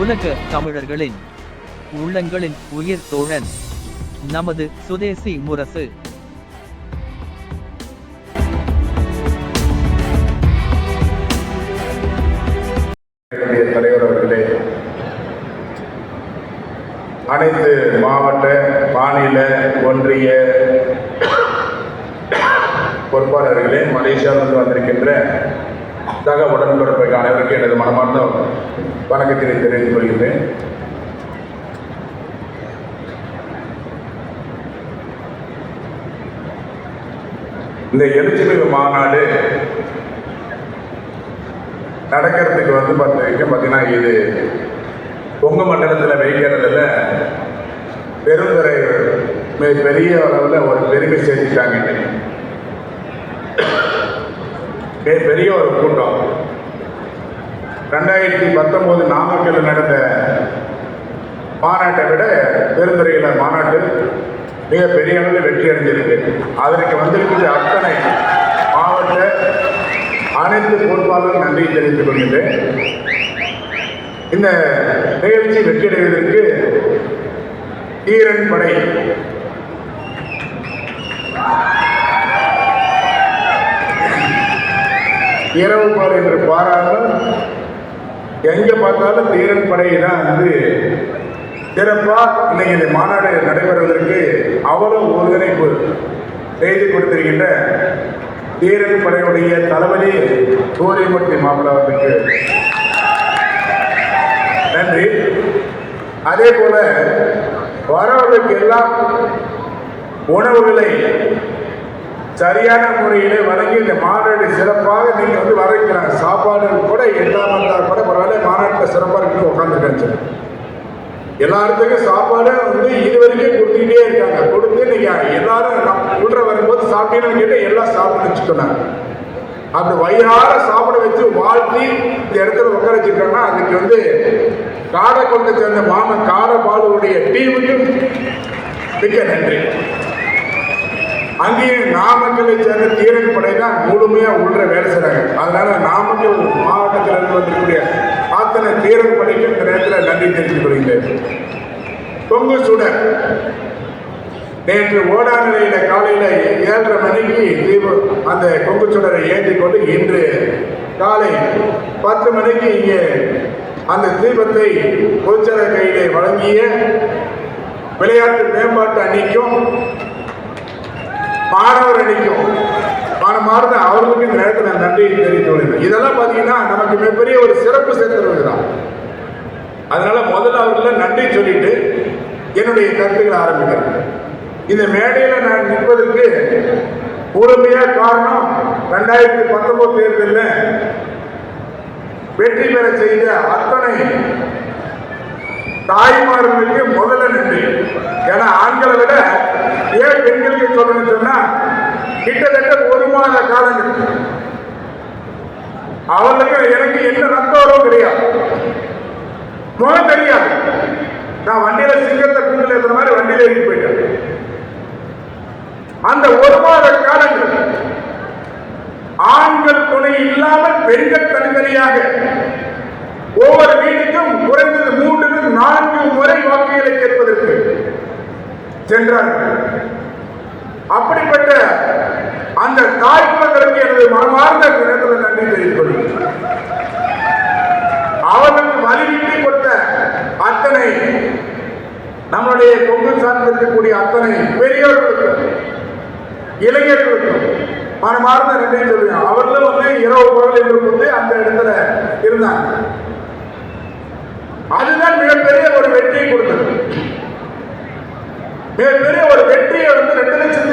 உலக தமிழர்களின் உள்ளங்களின் உயிர் தோழன் நமது சுதேசி முரசு. என்னுடைய தலைவர் அவர்களே அனைத்து மாவட்ட மாநில ஒன்றிய பொறுப்பாளர்களே மலேசியாவிலிருந்து வந்திருக்கின்ற சக உடன்பிறப்புகள் அனைவருக்கும் எனது மனமார்ந்த வணக்கத்தினை தெரிவித்துக் கொள்கின்றேன். இந்த எழுச்சிமிகு மாநாடு நடக்கிறதுக்கு வந்து பார்த்த வரைக்கும் பார்த்தீங்கன்னா இது பொங்கு மண்டலத்தில் வைக்கிறதுல பெருந்துறை மிக பெரிய அளவில் ஒரு பெருமை சேர்த்துட்டாங்க. இன்னைக்கு பெரிய ஒரு கூட்டம். ரெண்டாயிரத்தி பத்தொம்போது நாமக்கல்ல நடந்த மாநாட்டை விட பெருந்துறையில் மாநாட்டு மிக பெரிய அளவில் வெற்றி அடைஞ்சிருக்கு. அதற்கு வந்திருக்கிற அத்தனை மாவட்ட அனைத்து பொறுப்பாளர்கள் நன்றி தெரிவித்துக் கொள்கின்றேன். இந்த நிகழ்ச்சி வெற்றியடைவதற்கு தீரன் படை இரவு பால் என்று பாராமல் எங்கே பார்த்தாலும் தீரன் படையை தான் வந்து சிறப்பாக இன்னைக்கு இந்த மாநாடு நடைபெறுவதற்கு அவ்வளவு ஒருங்கிணைப்பு செய்து கொடுத்திருக்கின்ற தீரன் படையுடைய தளபதி சூரியமூர்த்தி மாப்பிள்ள அவர்களுக்கு நன்றி. அதே போல வரவர்களுக்கு எல்லாம் உணவுகளை சரியான முறையில் வழங்கி இந்த மாநாடு சிறப்பாக நீங்க வந்து வரவேற்கிறாங்க சாப்பாடு கூட எல்லாம் வந்தால் கூட பரவாயில்ல. மாநாட்டில் சிறப்பாக இருக்கு உட்காந்துருக்காங்க சார் எல்லாத்துக்கும் சாப்பாடு வந்து இது வரைக்கும் கொடுத்துக்கிட்டே இருக்காங்க. கொடுத்து நீங்க எல்லாரும் உள்ள வரும்போது சாப்பிட்டீங்கன்னு கேட்டு எல்லாம் சாப்பிட்டு வச்சுக்கோங்க. அந்த வயிறார சாப்பிட வச்சு வாழ்த்தி இந்த இடத்துல உட்கார வச்சிருக்காங்கன்னா அதுக்கு வந்து காரைக்குளத்தை சேர்ந்த மாமன் காரபாலுடைய டீமுக்கு மிக்க நன்றி. அங்கேயும் நாமக்கலை சேர்ந்த தீரன் படை தான் முழுமையா உள்ள வேலை செய்றாங்க. அதனால நாமக்கல் மாவட்டத்தில் இருந்து வந்திருக்கக்கூடிய அத்தனை தீரன் படைக்கு இந்த நேரத்தில் நன்றி தெரிவித்துக் கொள்கிறேன் பொங்கு சுடர் நேற்று ஓடா நிலையில காலையில ஏழரை மணிக்கு தீபம் அந்த கொங்கு சுடரை ஏற்றி கொண்டு இன்று காலை பத்து மணிக்கு இங்கே அந்த தீபத்தை பொதுச்சர கையிலே வழங்கிய விளையாட்டு மேம்பாட்டு அணிக்கும் மாணவர் அணிக்கும் மாணவர்ந்த அவர்களுக்கு இந்த நேரத்தில் நான் நன்றி தெரிவித்துக் இதெல்லாம் பார்த்தீங்கன்னா நமக்கு மிகப்பெரிய ஒரு சிறப்பு சேர்க்கிறது தான் அதனால முதல்ல அவர்கள நன்றி சொல்லிட்டு என்னுடைய கருத்துக்களை ஆரம்பிக்கிறேன். இந்த மேடையில் நான் நிற்பதற்கு முழுமையாக காரணம் ரெண்டாயிரத்தி பத்தொன்பது தேர்தலில் வெற்றி பெற செய்த அத்தனை தாய்மார்களுக்கு முதல்ல நன்றி. ஏன்னா ஆண்களை விட பெண்களுக்கு சொல்லணும்னு சொன்னா கிட்டத்தட்ட ஒரு மாத காலங்கள் அவர்களுக்கு எனக்கு எந்த ரத்தம் கிடையாது முகம் தெரியாது. நான் வண்டியில சிங்கத்தை கூண்டில் இருக்கிற மாதிரி வண்டியில ஏறி போயிட்டேன். அந்த ஒரு மாத காலங்கள் ஆண்கள் துணை இல்லாமல் பெண்கள் தனித்தனியாக ஒவ்வொரு வீட்டுக்கும் குறைந்தது மூன்று நான்கு முறை வாக்குகளை கேட்பதற்கு சென்றார்கள். அந்த எனது மனமார்ந்த நிறைந்த நன்றி தெரிவித்துக் கொள்கிறேன். அவர்களுக்கு வலியுறுத்தி கொடுத்த அத்தனை நம்முடைய கொங்கு சார்ந்திருக்கக்கூடிய அத்தனை பெரியவர்களுக்கும் இளைஞர்களுக்கும் மனமார்ந்த நன்றி சொல்லுவேன் அவர்களும் வந்து இரவு குரல் என்று வந்து அந்த இடத்துல இருந்தாங்க. அதுதான் மிகப்பெரிய ஒரு வெற்றியை கொடுத்தது. மிகப்பெரிய ஒரு வெற்றியை வந்து ரெண்டு லட்சத்தி